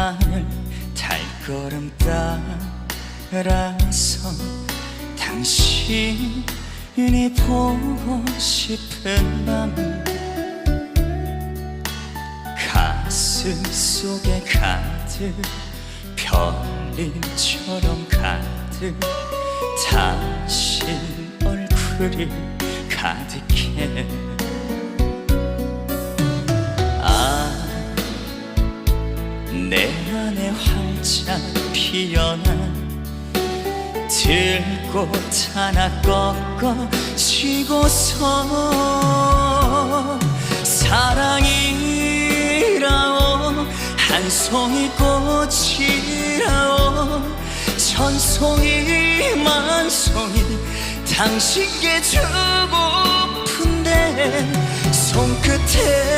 하늘 달걸음 따라서 당신이 보고 싶은 밤 가슴 속에 가득 별님처럼 가득 당신 얼굴이 가득해 내 안에 활짝 피어난 들꽃 하나 꺾어지고서 사랑이라오 한 송이 꽃이라오 천 송이 만 송이 당신께 주고픈데 손끝에